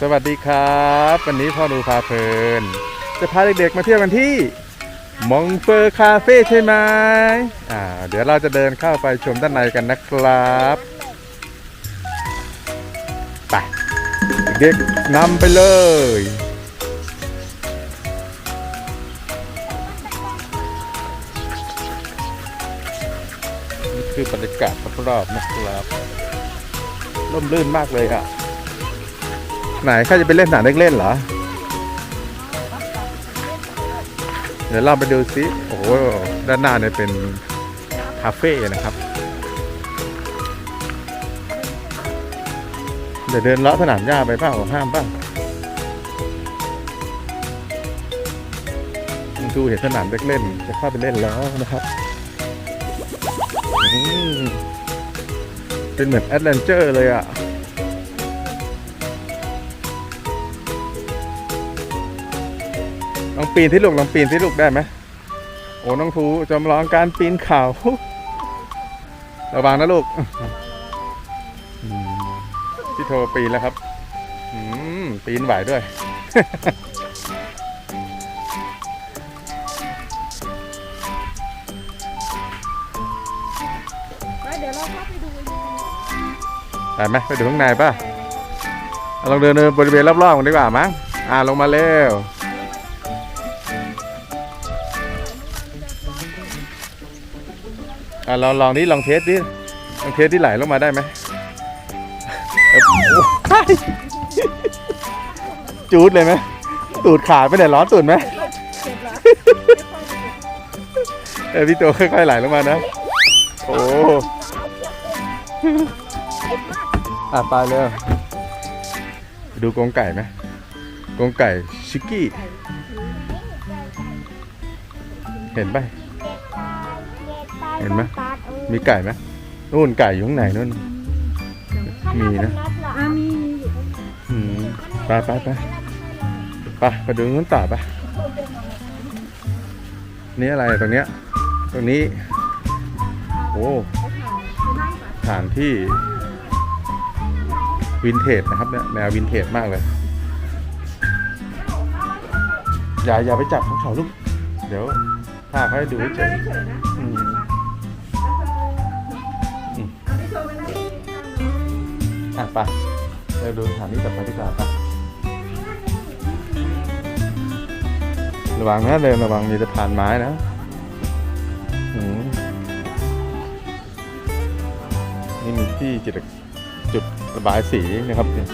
สวัสดีครับ วันนี้พ่อดูพาเพลิน จะพาเด็กๆมาเที่ยวกันที่มองเฟอร์คาเฟ่ใช่ไหมอ่าเดี๋ยวเราจะเดินเข้าไปชมด้านในกันนะครับไปเด็กนำไปเลยนี่คือบรรยากาศรอบๆนะครับร่มรื่นมากเลยอะ ไหนข้าจะไปเล่นหนังเด็กเล่นเหรอ เดี๋ยวเราไปดูซิ โอ้โห ด้านหน้าเนี่ยเป็นคาเฟ่นะครับ เดี๋ยวเดินเลาะสนามหญ้าไปเปล่าห้ามเปล่าคุณครูเห็นสนามเด็กเล่น จะเข้าไปเล่นแล้วนะครับ เป็นเหมือนแอดเวนเจอร์เลยอะ องปีนที่ลูกลองปีนที่ลูกได้ไหมโอ้น้องภูจำลองการปีนเขาระวังนะลูกอืมพี่โทรปีนแล้วครับอืมปีนไหวด้วย เดี๋ยวเราเข้าไปดูไปไหมไปดูข้างในป่ะเอาลองเดินเดินบริเวณรอบๆกันดีกว่ามั้งอ่าลงมาเร็ว ลองลองนี่ลองเทสดิลองเทสที่ไหลลงมาได้ไหมเอ้โอ้ยจูดเลยไหมตูดขาดไปไหนร้อนตูดไหมเออพี่โตค่อยๆไหลลงมานะ โอ้อะไปเลยดูกรงไก่ไหมกรงไก่ชิกกี้ เห็นปะเห็นไหม มีไก่ไหมนู่นไก่อยู่ข้างในนู่น มีนะอ่ามีมีอยู่อืมไปไปไปไปไปดูนู้นต่อไปนี่อะไรตรงเนี้ย ตรงนี้ โอ้สถานที่วินเทจนะครับเนี่ยแนววินเทจมากเลย อย่าอย่าไปจับของเขาลูก เดี๋ยวถ้าเขาให้ดูเฉยๆ อะไปเราดูสถานที่ต่อไปดีกว่าไประวังนะเดินระวังมีสะพานไม้นะนี่มีที่จุดจุดระบายสีนะครับเนี่ย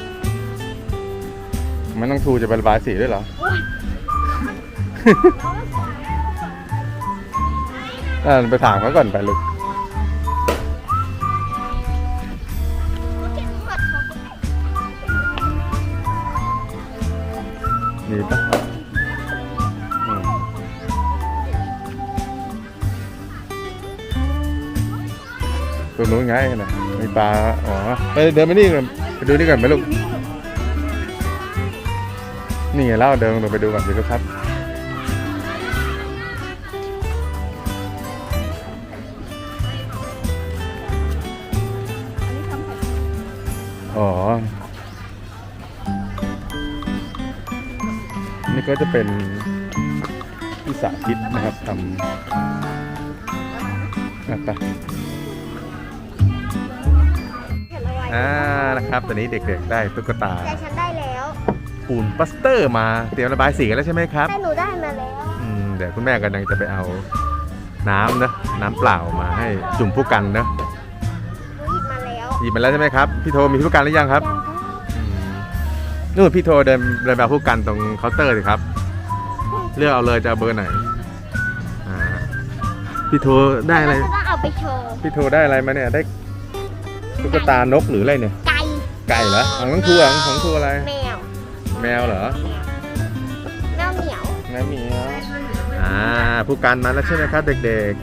มันต้องทูจะไประบายสีด้วยเหรออ่าไปถามเขาก่อนไปลูก ดีปะตัวนู้นไงนะมีปลา อ๋อ ไปเดินไปนี่ก่อนไปดูนี่ก่อนไหมลูก นี่ไงเล่าเดินลงไปดูก่อนสิครับ นี่ก็จะเป็นที่สาธิตนะครับทำอะไปอ่านะครับตอนนี้เด็กๆได้ตุ๊กตาแต่ฉันได้แล้วปูนปัสเตอร์มาเตรียมระบายสีกันแล้วใช่ไหมครับแต่หนูได้มาแล้วอืมเดี๋ยวคุณแม่กำลังจะไปเอาน้ำนะน้ำเปล่ามาให้จุ่มผู้กันนะหนูหยิบมาแล้วหยิบมาแล้วใช่ไหมครับพี่โทมีผู้กันหรือยังครับอืม นู่นพี่โทเดินเดินมาผู้กันตรงเคาน์เตอร์สิครับ เลือกเอาเลยจะเอาเบอร์ไหนอ่าพี่โทได้อะไรก็ต้องเอาไปโชว์พี่โทได้อะไรมาเนี่ยได้ตุ๊กตานกหรืออะไรเนี่ย ไก่ไก่เหรอของน้องทัวของทัวอะไร แมวแมวเหรอ แมวเหนียวแมวเหมียวอ่าผู้กันมาแล้วใช่ไหมครับเด็ก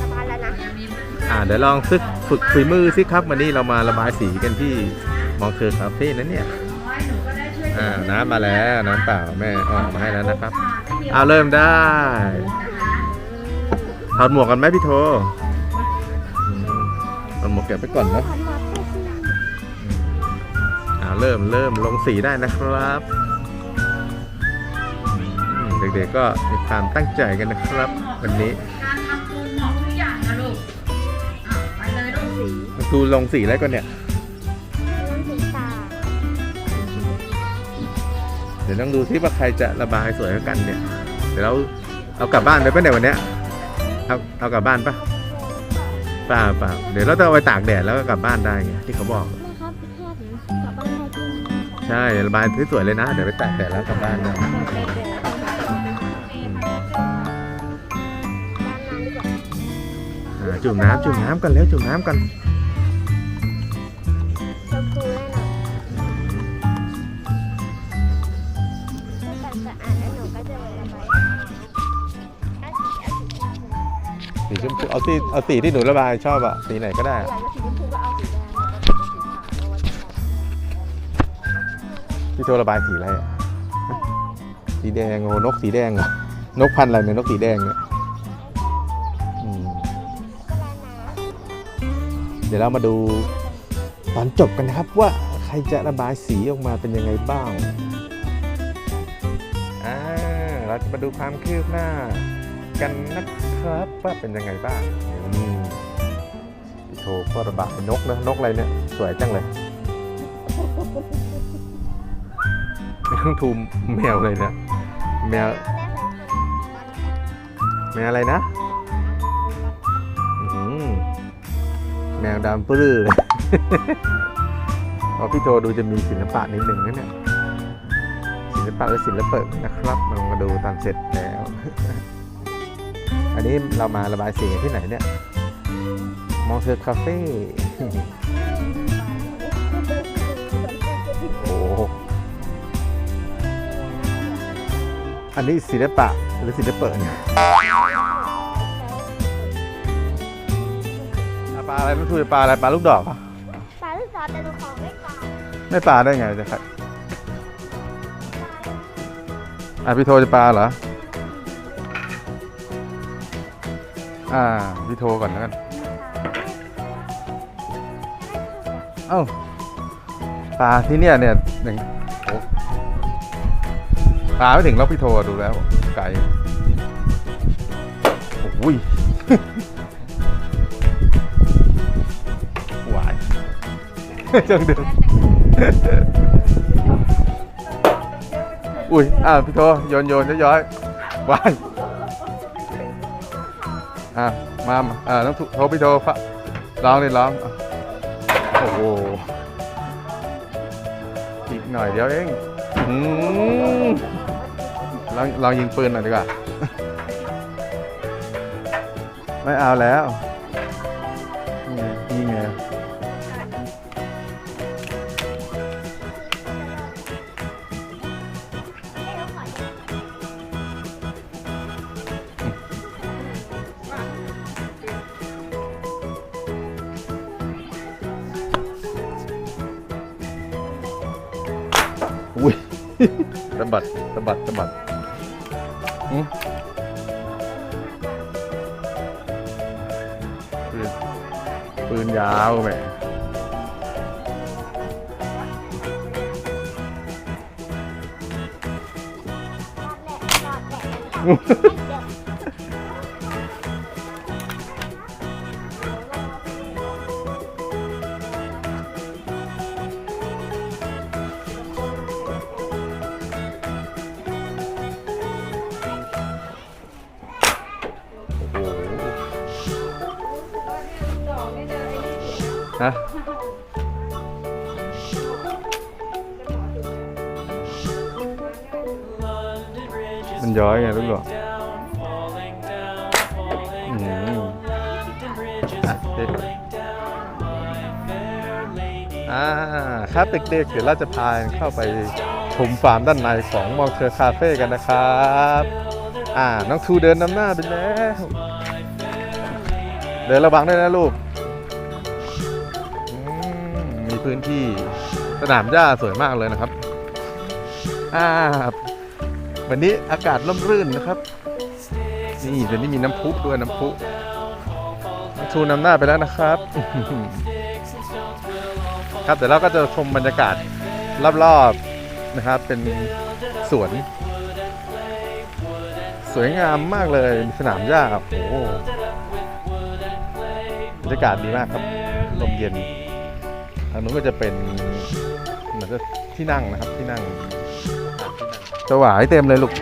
สบายแล้วนะๆ อ่าเดี๋ยวลองฝึกฝึกฝีมือสิครับวันนี้เรามาระบายสีกันที่มองเธอคาเฟ่นั้นเนี่ย อ่าน้ำมาแล้วน้ำเปล่าแม่ออกมาให้แล้วนะครับเอาเริ่มได้ถอดหมวกกันไหมพี่โทอืมถอดหมวกเก็บไปก่อนเนาะขอมาเพื่อสิเอาเริ่มเริ่มลงสีได้นะครับอืมเด็กๆก็มีความตั้งใจกันนะครับ วันนี้การทำปูนหมอกทุกอย่างนะลูกอะไปเลยลูกสีมันดูลงสีแล้วก็เนี่ย เดี๋ยวต้องดูซิว่าใครจะระบายสวยกว่ากันเนี่ย เดี๋ยวเราเอากลับบ้านไปปะเนี่ยวันเนี้ยเอาเอากลับบ้านปะเปล่าเปล่าเดี๋ยวเราต้องเอาไปตากแดดแล้วก็กลับบ้านได้ไงที่เขาบอกแม่ครับพี่แค่ถึงกลับบ้านได้จริงใช่ระบายสวยๆเลยนะ เดี๋ยวไปตากแดดแล้วกลับบ้านได้ด้านนั้นดีกว่าอ่าจุ่มน้ำจุ่มน้ำกันแล้วจุ่มน้ำกัน เอาสีเอาสีที่หนูระบายชอบอะสีไหนก็ได้อยากจะสีชมพูก็เอาสีแดงแล้วก็สีขาวเอาไว้ที่ไหนพี่โทรระบายสีอะไรอะสีแดงโอ้นกสีแดงเหรอนกพันธุ์อะไรเนี่ยนกสีแดงเนี่ยอืมเดี๋ยวเรามาดูตอนจบกันนะครับว่าใครจะระบายสีออกมาเป็นยังไงบ้างอ่าเราจะมาดูความคืบหน้า กันนะครับว่าเป็นยังไงบ้างพี่โทก็ระบายนกนะนกอะไรเนี่ย สวยจังเลยไม่ต้องทูมแมวเลยนะแมวแมวอะไรนะแมวดำปลื้อเลยพอพี่โทดูจะมีศิลปะนิดหนึ่งนะเนี่ยศิลปะและศิลปะนะครับลองมาดูตอนเสร็จแล้ว อันนี้เรามาระบายสีกันที่ไหนเนี่ย มองเธอคาเฟ่โอ้โหอันนี้ศิลปะหรือศิลปะเนี่ยอะปลาอะไรต้องชูปลาอะไรปลาลูกดอกเหรอปลาลูกศรแต่หนูขอไม่ปลาไม่ปลาได้ไงจะครับอะพี่โทจะปลาเหรอ อ่าพี่โทก่อนแล้วกัน เอ้าปลาที่เนี่ยเนี่ยหนึ่งโอ้ปลาไม่ถึงล็อกพี่โทดูแล้ว ไก่โอ้ยหวายจังเดิมอุ้ย อ่าพี่โทโยนโยนย้อยๆวาย อะมามอ่าต้องโทรพี่โทฟะร้องเลยร้องโอ้โหอีกหน่อยเดียวเองอืมลองลองยิงปืนหน่อยดีกว่า ไม่เอาแล้ว สะบัดสะบัดสะบัดอืมปืนปืนยาวแหม ฮะมันย้อยไงลูกหรออืมอะเด็กอ่าครับเด็กๆเดี๋ยวเราจะพาเข้าไปชมฟาร์มด้านในของมองเทอร์คาเฟ่กันนะครับอ่าน้องทูเดินนำหน้าไปแล้ว เดินระวังด้วยนะลูก พื้นที่สนามหญ้าสวยมากเลยนะครับอ่าวันนี้อากาศร่มรื่นนะครับ นี่เดี๋ยวนี้มีน้ำพุด้วยน้ำพุน้องทูนำหน้าไปแล้วนะครับ ครับเดี๋ยวเราก็จะชมบรรยากาศรอบๆนะครับ เป็นสวน สวยงามมากเลยสนามหญ้าโอ้โหบรรยากาศดีมากครับลมเย็นางนู้นก็จะเป็นเหมือนจะที่นั่งนะครับที่นั่งสวายเต็มเลยลูก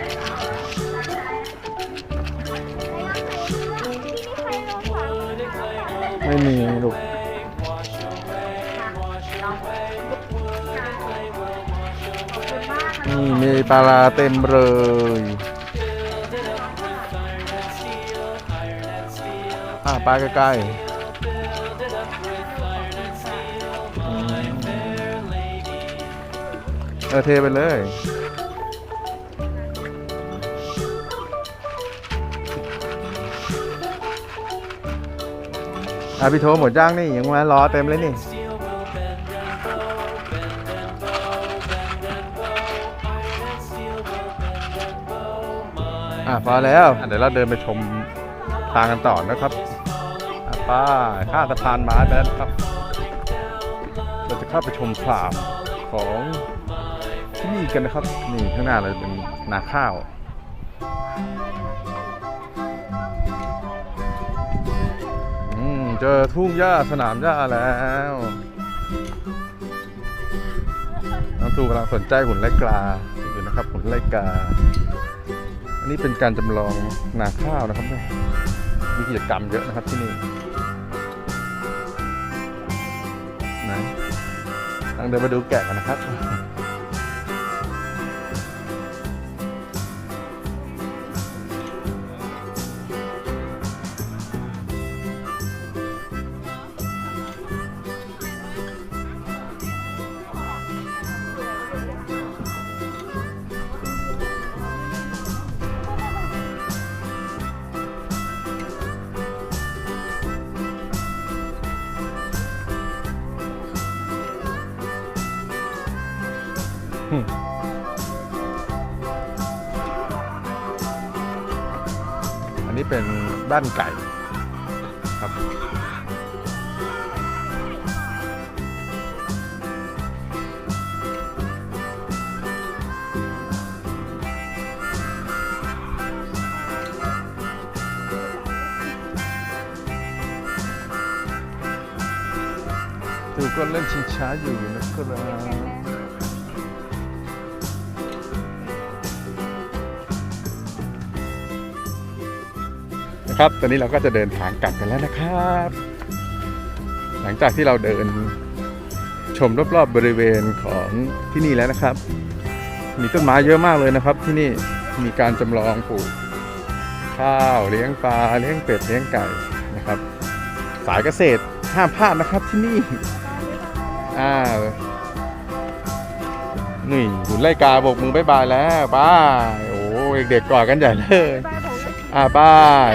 ไม่มีลูกนี่มีปลาร้าเต็มเลยอ่าปลาใกล้ๆ ออเทไปเลยอะพี่โทหมดย่างนี่ยังมารอเต็มเลยนี่อะพอแล้วเดี๋ยวเราเดินไปชมทางกันต่อนะครับอะป้าข้าสะพานไม้ไปแล้วครับ เราจะเข้าไปชมฟาร์มของ กันนะครับ นี่ข้างหน้าเราเป็นนาข้าวอืมเจอทุ่งหญ้าสนามหญ้าแล้วน้องทูกำลังสนใจหุ่นไล่กาอยู่นะครับหุ่นไล่กา อันนี้เป็นการจำลองนาข้าวนะครับเนี่ยมีกิจกรรมเยอะนะครับที่นี่นะตั้งเดินมาดูแกะกันนะครับ อันนี้เป็นบ้านไก่ครับ ดูก็เล่นชิงช้าอยู่นะครับ นะครับ ตอนนี้เราก็จะเดินทางกลับกันแล้วนะครับ หลังจากที่เราเดินชมรอบๆบริเวณของที่นี่แล้วนะครับ มีต้นไม้เยอะมากเลยนะครับ ที่นี่มีการจำลองปลูกข้าวเลี้ยงปลาเลี้ยงเป็ดเลี้ยงไก่นะครับ สายเกษตรห้ามพลาดนะครับที่นี่อ่านี่หุ่นไล่กาโบกมือบายบายแล้วบายโอ้เด็กๆกอดกันใหญ่เลยอ่าบาย